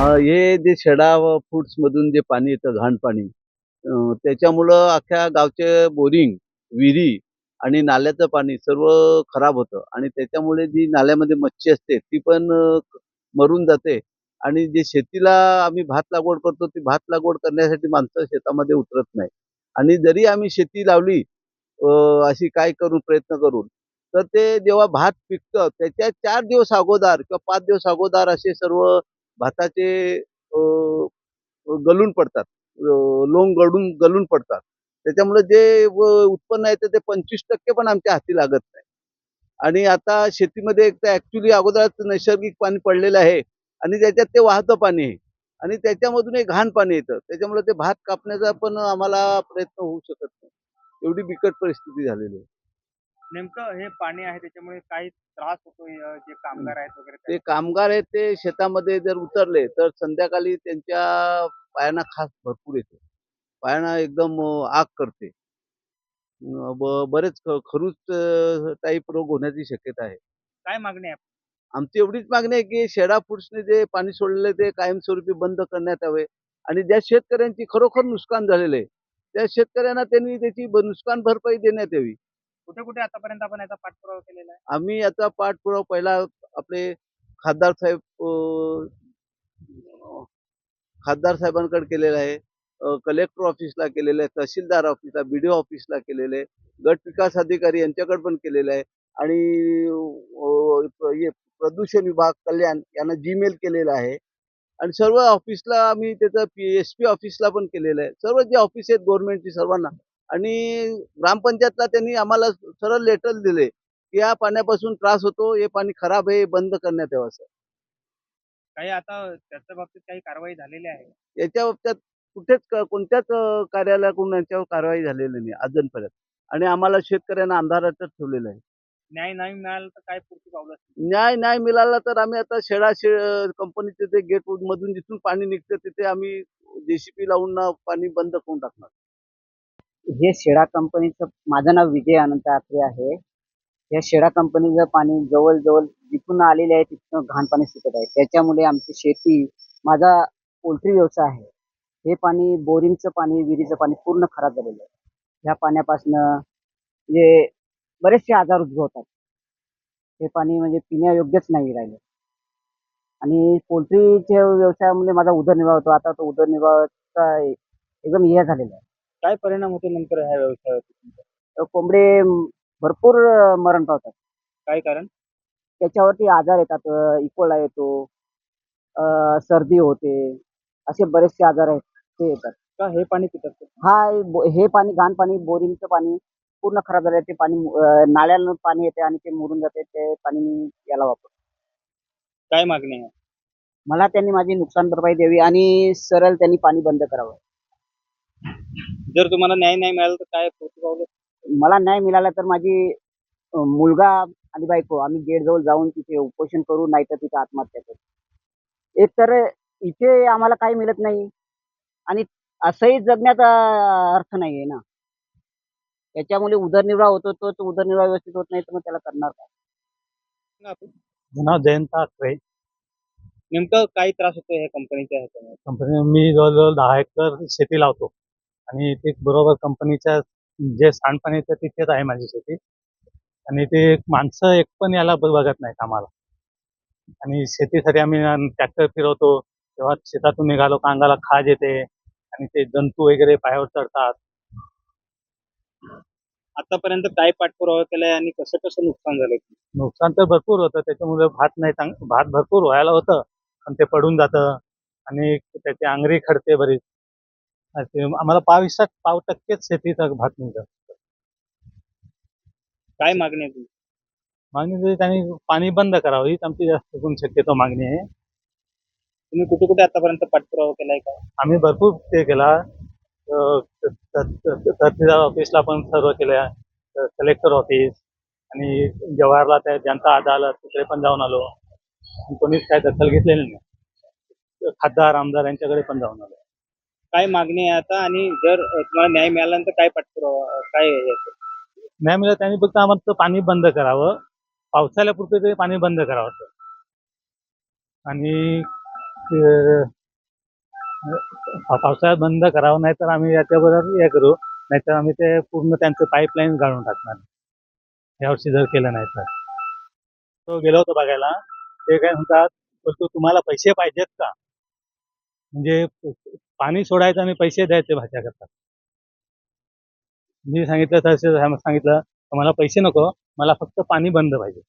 हे जे शेडा व फूड्स मधून जे पाणी येतं घाण पाणी त्याच्यामुळं अख्ख्या गावचे बोरिंग विहिरी आणि नाल्याचं पाणी सर्व खराब होतं. आणि त्याच्यामुळे जी नाल्यामध्ये मच्छी असते ती पण मरून जाते. आणि जे शेतीला आम्ही भात लागवड करतो ती भात लागवड करण्यासाठी माणसं शेतामध्ये उतरत नाही आणि जरी आम्ही शेती लावली अशी काय करून प्रयत्न करून तर ते जेव्हा भात पिकतं त्याच्या चार दिवस अगोदर किंवा पाच दिवस अगोदर असे सर्व भाताचे गलून पडतात. लोंग गळून गलून पडतात. त्याच्यामुळे जे उत्पन्न आहे ते पंचवीस टक्के पण आमच्या हाती लागत नाही. आणि आता शेतीमध्ये एक तर ऍक्च्युली अगोदरच नैसर्गिक पाणी पडलेलं आहे आणि त्याच्यात ते वाहतं पाणी आहे. आणि त्याच्यामधून एक घाण पाणी येतं. त्याच्यामुळे ते भात कापण्याचा पण आम्हाला प्रयत्न होऊ शकत नाही. एवढी बिकट परिस्थिती झालेली आहे. नेमकं हे पाणी आहे त्याच्यामुळे काही त्रास होतोय अं, जे कामगार आहेत वगैरे ते कामगार आहेत ते शेतामध्ये जर उतरले तर संध्याकाळी त्यांच्या पायांना खास भरपूर येते. पायांना एकदम अं, आग करते. अं, ब- बरेच ख- खरूच टाईप रोग होण्याची शक्यता आहे. काय मागणी आहे? आमची एवढीच मागणी आहे की शेडा फूड्सने जे पाणी सोडलेले ते कायमस्वरूपी बंद करण्यात यावे. आणि ज्या शेतकऱ्यांची खरोखर नुकसान झालेले आहे त्या शेतकऱ्यांना त्यांनी त्याची ब- नुकसान भरपाई देण्यात यावी. कुठे कुठे आतापर्यंत आपण याचा पाठपुरावा केलेला आहे? आम्ही याचा पाठपुरावा पहिला आपले खासदार साहेब खासदार साहेबांकडे केलेला आहे. कलेक्टर ऑफिसला केलेलं आहे तहसीलदार ऑफिसला बी डी ऑफिसला केलेलं आहे गट विकास अधिकारी यांच्याकडे पण केलेलं आहे. आणि प्रदूषण विभाग कल्याण यांना जीमेल केलेलं आहे. आणि सर्व ऑफिसला आम्ही त्याचं पी एस पी ऑफिसला पण केलेलं आहे. सर्व जे ऑफिस आहेत गव्हर्नमेंटची सर्वांना. आणि ग्रामपंचायतला त्यांनी आम्हाला सरळ लेटर दिले की या पाण्यापासून त्रास होतो हे पाणी खराब आहे हे बंद करण्यात यावं असं. काही आता त्याच्या बाबतीत काही कारवाई झालेली आहे? याच्या बाबतीत कुठेच कोणत्याच कार्यालयाकडून याच्यावर कारवाई झालेली नाही अजूनपर्यंत. आणि आम्हाला शेतकऱ्यांना अंधारातच ठेवलेलं आहे. न्याय नाही मिळाला तर काय पुढची पावलं असतील? न्याय नाही मिळाला तर आम्ही आता शेळा शे कंपनीचे ते गेट मधून जिथून पाणी निघतं तिथे आम्ही जेसीपी लावून ना पाणी बंद करून टाकणार. हे शेडा कंपनीचं माझं नाव विजय अनंत आत्रे आहे. या शेडा कंपनीचं पाणी जवळजवळ जिथून आलेले आहे तिथून घाण पाणी सुटत आहे. त्याच्यामुळे आमची शेती माझा पोल्ट्री व्यवसाय आहे. हे पाणी बोरिंगचं पाणी विहिरीचं पाणी पूर्ण खराब झालेलं आहे. ह्या पाण्यापासनं म्हणजे बरेचसे आजार उद्भवतात. हे पाणी म्हणजे पिण्यायोग्यच नाही राहिले. आणि पोल्ट्रीच्या व्यवसायामुळे माझा उदरनिर्वाह होतो. आता तो उदरनिर्वाहाचा एकदम हे झालेला आहे. काय परिणाम होते नंतर ह्या व्यवसायावर तर कोंबडे म, भरपूर अ, मरण पावतात. काय कारण? त्याच्यावरती आजार येतात इकोला येतो अ, सर्दी होते असे बरेचसे आजार आहेत ते येतात. का हे पाणी पितात हा बो- हे पाणी घाण पाणी बोरिंगचं पाणी पूर्ण खराब झालं ते पाणी अ, नाल्यानं पाणी येते आणि ते मुरून जाते ते पाणी मी याला वापरतो. काय मागणी आहे? मला त्यांनी माझी नुकसान भरपाई द्यावी आणि सरळ त्यांनी पाणी बंद करावं. जर तुम्हाला न्याय नाही मिळाला तर काय पुढची पावलं मला न्याय मिळाला तर माझी अ, मुलगा आणि बायको आम्ही गेटजवळ जाऊन तिथे उपोषण करू नाही तर तिथे आत्महत्या करू. एक तर इथे आम्हाला काही मिळत नाही आणि असंही जगण्याचा अर्थ नाही आहे ना. त्याच्यामुळे उदरनिर्वाह होतो तो तो उदरनिर्वाह व्यवस्थित होत नाही तर मग त्याला करणार काय? आपण? नाव जयंत नेमकं काय त्रास होतो ह्या कंपनीच्या ह्याच्यामुळे? कंपनी मी जवळजवळ दहा एकर शेती लावतो. आणि ते बरोबर कंपनीच्या जे सांडपाणी येतं तिथेच आहे माझी शेती. आणि ते माणसं एक पण याला बघत नाही कामाला आणि शेतीसाठी आम्ही ट्रॅक्टर फिरवतो तेव्हा शेतातून निघालो का अंगाला खाज येते आणि ते जंतू वगैरे पायावर चढतात. आतापर्यंत काय पाठपुरावा केलाय आणि कसं कसं नुकसान झालंय? नुकसान तर भरपूर होतं. त्याच्यामुळे भात नाही चांग भात भरपूर व्हायला होतं पण ते पडून जातं आणि त्याची आंगरी खडते बरीच. आम्हाला पावीसात पाव टक्केच शेतीचा भात मिळतं काय मागणी आहे तुमची? मागणी तरी त्यांनी पाणी बंद करावं हीच आमची जास्त करून शक्यतो मागणी आहे. तुम्ही कुठे कुठे आतापर्यंत पाठपुरावा केलाय का? आम्ही भरपूर ते केला. अं, त- त- त- तहसीलदार ऑफिसला पण सर्व केल्या कलेक्टर ऑफिस आणि जवाहरला त्या जनता अदालत तिकडे पण जाऊन आलो. पण कोणीच काय दखल घेतलेली नाही. खासदार आमदार यांच्याकडे पण जाऊन आलो. काय मागणी आहे आता? आणि जर तुम्हाला न्याय मिळाला तर काय पाठपुरावा काय आहे याचं? नाही मिळत त्यांनी फक्त आम्हाला पाणी बंद करावं. पावसाळ्यापुरतं तरी पाणी बंद करावं आणि अं, पावसाळ्यात बंद करावं नाहीतर आम्ही याच्याबरोबर हे करू. नाहीतर आम्ही ते पूर्ण त्यांचं पाईपलाईन गाळून टाकणार. यावर्षी जर केलं नाही तर. तो गेलो होतो बघायला. ते काय म्हणतात बोलतो तुम्हाला पैसे पाहिजेत का? म्हणजे पाणी सोडायचं आणि पैसे द्यायचे भाज्या करतात मी सांगितलं तसं सांगितलं मला पैसे नको मला फक्त पाणी बंद पाहिजे.